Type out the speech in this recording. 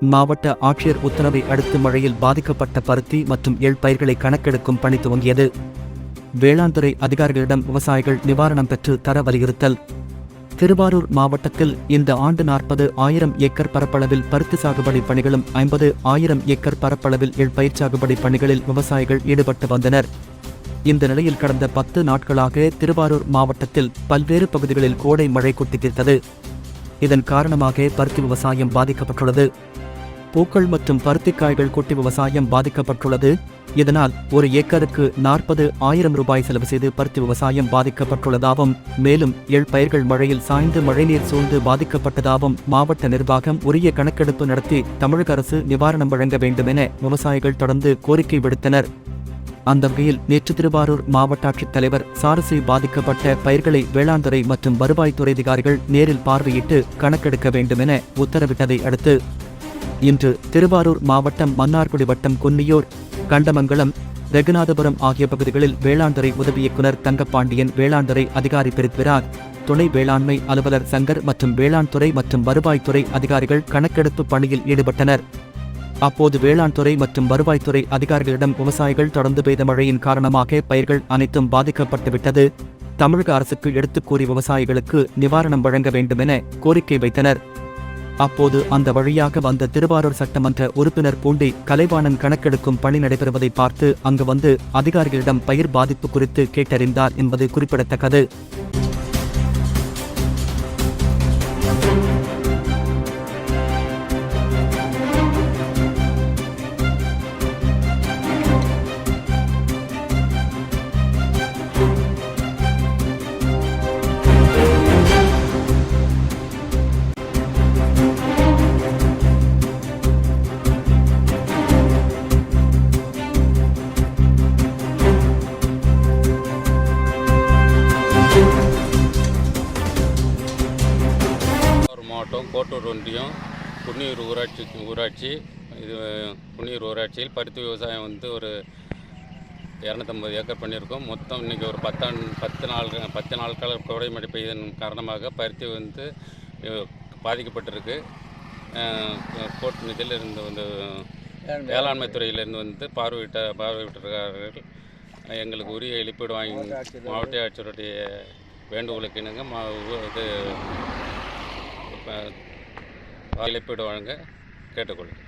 மாவட்ட ஆட்சியர் உத்தரவை அடுத்து மழையில் பாதிக்கப்பட்ட பருத்தி மற்றும் எள் பயிர்களை கணக்கெடுக்கும் பணி துவங்கியது. வேளாண் துறை அதிகாரிகளிடம் விவசாயிகள் நிவாரணம் பெற்று தர வலியுறுத்தல். திருவாரூர் மாவட்டத்தில் இந்த ஆண்டு நாற்பது ஆயிரம் ஏக்கர் பரப்பளவில் பருத்தி சாகுபடி பணிகளும் ஐம்பது ஆயிரம் ஏக்கர் பரப்பளவில் எள் பயிர் சாகுபடி பணிகளில் விவசாயிகள் ஈடுபட்டு வந்தனர். இந்த நிலையில் கடந்த பத்து நாட்களாக திருவாரூர் மாவட்டத்தில் பல்வேறு பகுதிகளில் கோடை மழை கொட்டித்தீர்த்தது இதன் காரணமாக பருத்தி விவசாயம் பாதிக்கப்பட்டுள்ளது. பூக்கள் மற்றும் பருத்திக்காய்கள் கொட்டி விவசாயம் பாதிக்கப்பட்டுள்ளது. இதனால் ஒரு ஏக்கருக்கு நாற்பது ஆயிரம் ரூபாய் செலவு செய்து பருத்தி விவசாயம் பாதிக்கப்பட்டுள்ளதாகவும் மேலும் எள் பயிர்கள் மழையில் சாய்ந்து மழைநீர் சூழ்ந்து பாதிக்கப்பட்டதாகவும் மாவட்ட நிர்வாகம் உரிய கணக்கெடுப்பு நடத்தி தமிழக அரசு நிவாரணம் வழங்க வேண்டும் என விவசாயிகள் தொடர்ந்து கோரிக்கை விடுத்தனர். அந்த வகையில் நேற்று திருவாரூர் மாவட்ட ஆட்சித் தலைவர் சாரசி பாதிக்கப்பட்ட பயிர்களை வேளாண்துறை மற்றும் வருவாய்த்துறை அதிகாரிகள் நேரில் பார்வையிட்டு கணக்கெடுக்க வேண்டும் என உத்தரவிட்டதை அடுத்து இன்று திருவாரூர் மாவட்டம் மன்னார்குடி வட்டம் குன்னியூர் கண்டமங்கலம் ரெகுநாதபுரம் ஆகிய பகுதிகளில் வேளாண்துறை உதவி இயக்குநர் தங்கப்பாண்டியன் வேளாண்துறை அதிகாரி பிரித்விராஜ் துணை வேளாண்மை அலுவலர் சங்கர் மற்றும் வேளாண் துறை மற்றும் வருவாய்த்துறை அதிகாரிகள் கணக்கெடுப்பு பணியில் ஈடுபட்டனர். அப்போது வேளாண் துறை மற்றும் வருவாய்த்துறை அதிகாரிகளிடம் விவசாயிகள் தொடர்ந்து பெய்த மழையின் காரணமாக பயிர்கள் அனைத்தும் பாதிக்கப்பட்டுவிட்டது. தமிழக அரசுக்கு எடுத்துக் கூறி விவசாயிகளுக்கு நிவாரணம் வழங்க வேண்டும் என கோரிக்கை வைத்தனர். அப்போது அந்த வழியாக வந்த திருவாரூர் சட்டமன்ற உறுப்பினர் பூண்டி கலைவாணன் கணக்கெடுக்கும் பணி நடைபெறுவதை பார்த்து அங்கு வந்து அதிகாரிகளிடம் பயிர் பாதிப்பு குறித்து கேட்டறிந்தார் என்பது குறிப்பிடத்தக்கது. கோட்டூர் ஒன்றியம் குன்னியூர் ஊராட்சி ஊராட்சி இது குன்னியூர் ஊராட்சியில் பருத்தி விவசாயம் வந்து ஒரு இரநூத்தம்பது ஏக்கர் பண்ணியிருக்கோம். மொத்தம் இன்றைக்கி ஒரு பத்தாண் பத்து நாள் பத்து நாட்கள் கோடை மழை பெய்ததன் காரணமாக பருத்தி வந்து பாதிக்கப்பட்டிருக்கு. கோட் இதில் இருந்து வந்து வேளாண்மை துறையிலிருந்து வந்து பார்வையிட்ட பார்வையிட்டிருக்கார்கள் எங்களுக்கு உரிய இழப்பீடு வாங்கி மாவட்ட ஆட்சியருடைய வேண்டுகோளுக்கு இணங்க மா இது இழப்பீடு வழங்க கேட்டுக்கொள்கிறேன்.